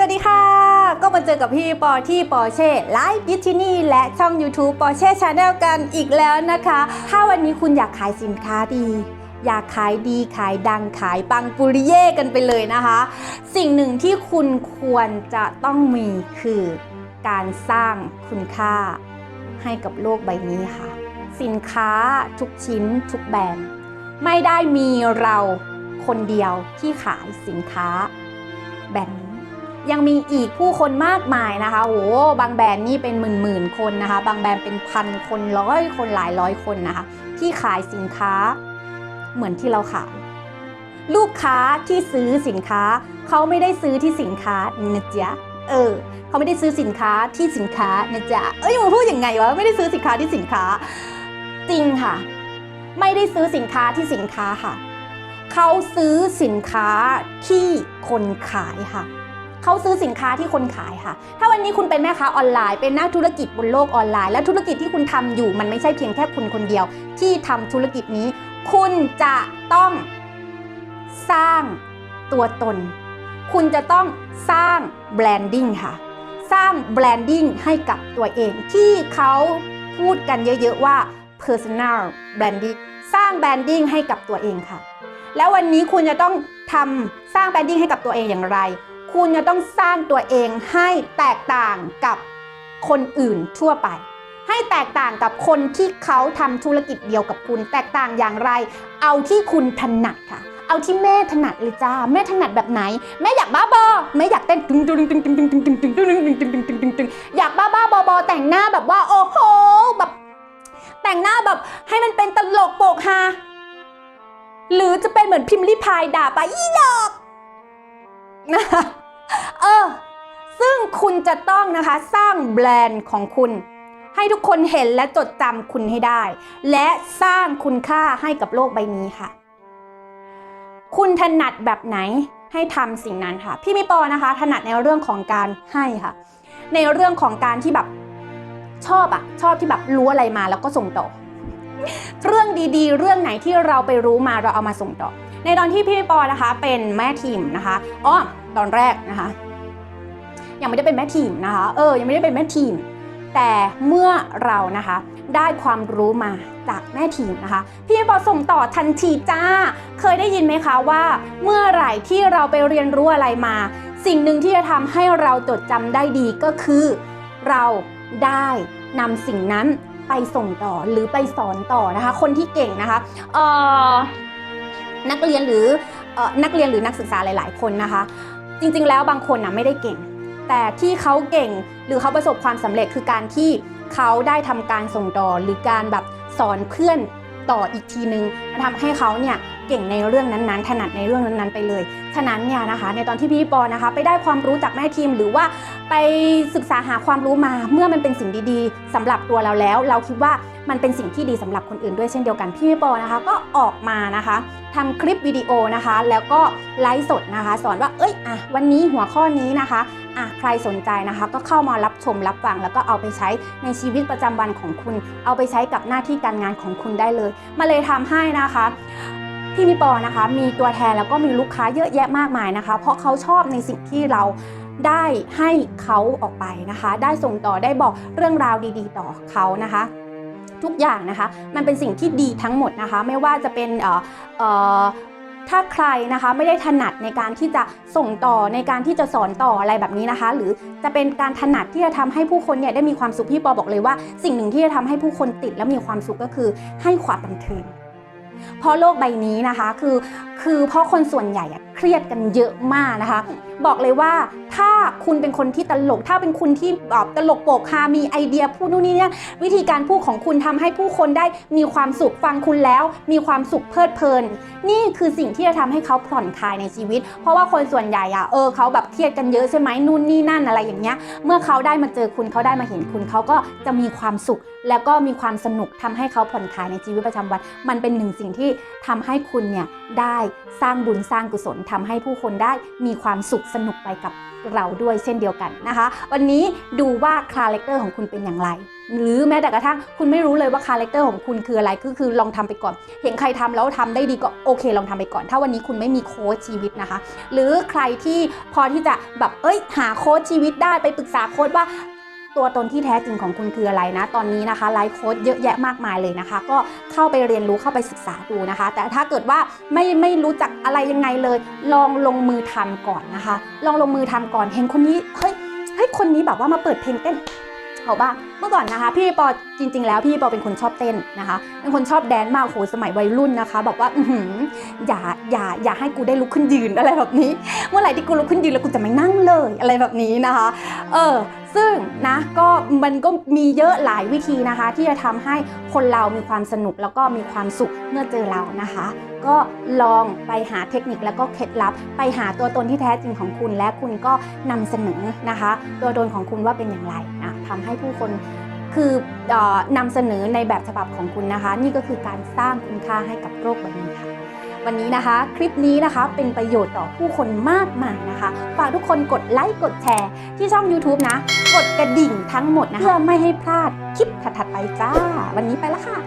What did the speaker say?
สวัสดีค่ะ ก็มาเจอกับพี่ปอที่ปอเช่ไลฟ์ยิที่นี่และช่อง YouTube ปอเช่ชาแนลกันอีกแล้วนะคะ ถ้าวันนี้คุณอยากขายสินค้าดี อยากขายดีขายดังขายปังปุริเย่กันไปเลยนะคะ สิ่งหนึ่งที่คุณควรจะต้องมีคือการสร้างคุณค่าให้กับโลกใบนี้ค่ะ สินค้าทุกชิ้นทุกแบรนด์ไม่ได้มีเราคนเดียวที่ขายสินค้าแบบนี้ ยังมีอีกผู้คนมากมายนะคะโอ้โหบางแบรนด์นี่เป็นหมื่นหมื่นๆคนนะคะ บางแบรนด์เป็นพันคนร้อยคนหลายร้อยคนนะคะ ที่ขายสินค้าเหมือนที่เราขายลูกค้าที่ซื้อสินค้า เขาไม่ได้ซื้อที่สินค้านะจ๊ะเออเขาไม่ได้ซื้อสินค้าที่สินค้านะจ๊ะเอ้ยมันพูดยังไงวะไม่ได้ซื้อสินค้าที่สินค้า จริงค่ะ ไม่ได้ซื้อสินค้าที่สินค้าค่ะ เขาซื้อสินค้าที่คนขายค่ะ เขาซื้อสินค้าที่คนขายค่ะ ถ้าวันนี้คุณเป็นแม่ค้าออนไลน์ เป็นนักธุรกิจบนโลกออนไลน์ และธุรกิจที่คุณทำอยู่มันไม่ใช่เพียงแค่คุณคนเดียว ที่ทำธุรกิจนี้ คุณจะต้องสร้างตัวตน คุณจะต้องสร้างแบรนดิ้งค่ะ สร้างแบรนดิ้งให้กับตัวเอง ที่เขาพูดกันเยอะ ๆ ว่า personal branding สร้างแบรนดิ้งให้กับตัวเองค่ะ แล้ววันนี้คุณจะต้องทำสร้างแบรนดิ้งให้กับตัวเองอย่างไร คุณจะต้องสร้างตัวเองให้แตกต่างกับคนอื่นทั่วไป ให้แตกต่างกับคนที่เขาทำธุรกิจเดียวกับคุณ แตกต่างอย่างไร เอาที่คุณถนัดค่ะ เอาที่แม่ถนัดเลยจ้า แม่ถนัดแบบไหน แม่อยากบ้าบอแม่อยากเต้นตึงตึงตึงตึงตึงตึงตึงตึงตึงตึงตึงตึงตึงตึงตึงตึงอยากบ้าบ้าบอบอแต่งหน้าแบบว่าโอ้โหแบบแต่งหน้าแบบให้มันเป็นตลกโปกฮาหรือจะเป็นเหมือนพิมพ์ลิพายด่าไปอีดอก นะเออซึ่งคุณจะต้องนะคะสร้างแบรนด์ของคุณ ให้ทุกคนเห็นและจดจำคุณให้ได้ และสร้างคุณค่าให้กับโลกใบนี้ค่ะ คุณถนัดแบบไหนให้ทำสิ่งนั้นค่ะ พี่มิปอนะคะ ถนัดในเรื่องของการให้ค่ะ ในเรื่องของการที่แบบชอบอะชอบที่แบบรู้อะไรมาแล้วก็ส่งต่อเรื่องดีๆ เรื่องไหนที่เราไปรู้มาเราเอามาส่งต่อ ในตอนที่พี่ปอนะคะ เป็นแม่ทีมนะคะอ้อ ตอนแรกนะคะ ยังไม่ได้เป็นแม่ทีมนะคะ เออ ยังไม่ได้เป็นแม่ทีม แต่เมื่อเรานะคะ ได้ความรู้มาจากแม่ทีมนะคะ พี่ปอส่งต่อทันทีจ้า เคยได้ยินไหมคะว่า เมื่อไหร่ที่เราไปเรียนรู้อะไรมา สิ่งหนึ่งที่จะทำให้เราจดจำได้ดีก็คือ เราได้นำสิ่งนั้นไปส่งต่อหรือไปสอนต่อนะคะ คนที่เก่งนะคะเออนักเรียนหรือออนักเรียนหรือนักศึกษาหลาย ๆ คนนะคะ จริงๆ แล้วบางคนนะไม่ได้เก่ง แต่ที่เขาเก่งหรือเขาประสบความสำเร็จคือการที่เขาได้ทำการส่งต่อหรือการแบบสอนเพื่อนต่ออีกทีนึงมันทำให้เขาเนี่ย เก่งในเรื่องนั้นๆ ถนัดในเรื่องนั้นๆ ไปเลย ฉะนั้นเนี่ยนะคะ ในตอนที่พี่ปอนะคะ ไปได้ความรู้จากแม่ทีมหรือว่าไปศึกษาหาความรู้มาเมื่อมันเป็นสิ่งดีๆสำหรับตัวเราแล้ว เราคิดว่ามันเป็นสิ่งที่ดีสำหรับคนอื่นด้วยเช่นเดียวกันพี่ปอนะคะ ก็ออกมานะคะทำคลิปวิดีโอนะคะ แล้วก็ไลฟ์สดนะคะ สอนว่าเอ้ยอะวันนี้หัวข้อนี้นะคะอะใครสนใจนะคะ ก็เข้ามารับชมรับฟังแล้วก็เอาไปใช้ในชีวิตประจำวันของคุณ เอาไปใช้กับหน้าที่การงานของคุณได้เลย มาเลยทำให้นะคะ พี่มิปอนะคะ มีตัวแทนแล้วก็มีลูกค้าเยอะแยะมากมายนะคะ เพราะเขาชอบในสิ่งที่เราได้ให้เขาออกไปนะคะ ได้ส่งต่อได้บอกเรื่องราวดี ๆ ต่อเขานะคะ ทุกอย่างนะคะ มันเป็นสิ่งที่ดีทั้งหมดนะคะ ไม่ว่าจะเป็นเอ่อถ้าใครนะคะไม่ได้ถนัดในการที่จะส่งต่อในการที่จะสอนต่ออะไรแบบนี้นะคะ หรือจะเป็นการถนัดที่จะทำให้ผู้คนเนี่ยได้มีความสุขพี่ปอบอกเลยว่า สิ่งหนึ่งที่จะทำให้ผู้คนติดและมีความสุขก็คือให้ความบันเทิง เพราะโลกใบนี้นะคะคือคือเพราะคนส่วนใหญ่ เครียดกันเยอะมากนะคะ บอกเลยว่าถ้าคุณเป็นคนที่ตลก ถ้าเป็นคุณที่แบบตลกโปกฮามีไอเดียพูดนู่นนี่เนี่ยวิธีการพูดของคุณทำให้ผู้คนได้มีความสุขฟังคุณแล้ว มีความสุขเพลิดเพลิน นี่คือสิ่งที่จะทำให้เขาผ่อนคลายในชีวิต เพราะว่าคนส่วนใหญ่อะเออเขาแบบเครียดกันเยอะใช่ไหมนู่นนี่นั่นอะไรอย่างเงี้ยเมื่อเขาได้มาเจอคุณเขาได้มาเห็นคุณเขาก็จะมีความสุขแล้วก็มีความสนุกทำให้เขาผ่อนคลายในชีวิตประจำวัน มันเป็นหนึ่งสิ่งที่ทำให้คุณเนี่ยได้ สร้างบุญสร้างกุศลทำให้ผู้คนได้มีความสุขสนุกไปกับเราด้วยเช่นเดียวกันนะคะ วันนี้ดูว่าคาแรคเตอร์ของคุณเป็นอย่างไร หรือแม้แต่กระทั่งคุณไม่รู้เลยว่าคาแรคเตอร์ของคุณคืออะไรก็คือลองทำไปก่อน เห็นใครทำแล้วทำได้ดีก็โอเค ลองทำไปก่อน ถ้าวันนี้คุณไม่มีโค้ชชีวิตนะคะ หรือใครที่พอที่จะแบบเอ้ยหาโค้ชชีวิตได้ไปปรึกษาโค้ชว่า ตัวตนที่แท้จริงของคุณคืออะไรนะ ตอนนี้นะคะไลฟ์โค้ดเยอะแยะมากมายเลยนะคะ ก็เข้าไปเรียนรู้เข้าไปศึกษาดูนะคะ แต่ถ้าเกิดว่าไม่ไม่รู้จักอะไรยังไงเลย ลองลงมือทำก่อนนะคะ ลองลงมือทำก่อนเห็นคนนี้เฮ้ยเฮ้ยคนนี้แบบว่ามาเปิดเพลงเต้น เอาบ้าง เมื่อก่อนนะคะ พี่ปอจริง ๆ แล้วพี่ปอเป็นคนชอบเต้นนะคะ เป็นคนชอบแดนมากโหสมัยวัยรุ่นนะคะ บอกว่าอือย่าอย่าอย่าให้กูได้ลุกขึ้นยืนอะไรแบบนี้ เมื่อไหร่ที่กูลุกขึ้นยืนแล้วกูจะไม่นั่งเลยอะไรแบบนี้นะคะ เออซึ่งนะก็มันก็มีเยอะหลายวิธีนะคะ ที่จะทำให้คนเรามีความสนุกแล้วก็มีความสุขเมื่อเจอเรานะคะ ก็ลองไปหาเทคนิคแล้วก็เคล็ดลับ ไปหาตัวตนที่แท้จริงของคุณและคุณก็นำเสนอนะคะ ตัวตนของคุณว่าเป็นอย่างไร ทำให้ผู้คนคืออนำเสนอในแบบฉบับของคุณนะคะ นี่ก็คือการสร้างคุณค่าให้กับโรคใบนี้ค่ะ วันนี้นะคะ คลิปนี้นะคะเป็นประโยชน์ต่อผู้คนมากมายนะคะ ฝากทุกคนกดไลค์กดแชร์ที่ช่อง YouTube นะ กดกระดิ่งทั้งหมดนะเพื่อไม่ให้พลาดคลิปถัดๆไปจ้า วันนี้ไปละค่ะ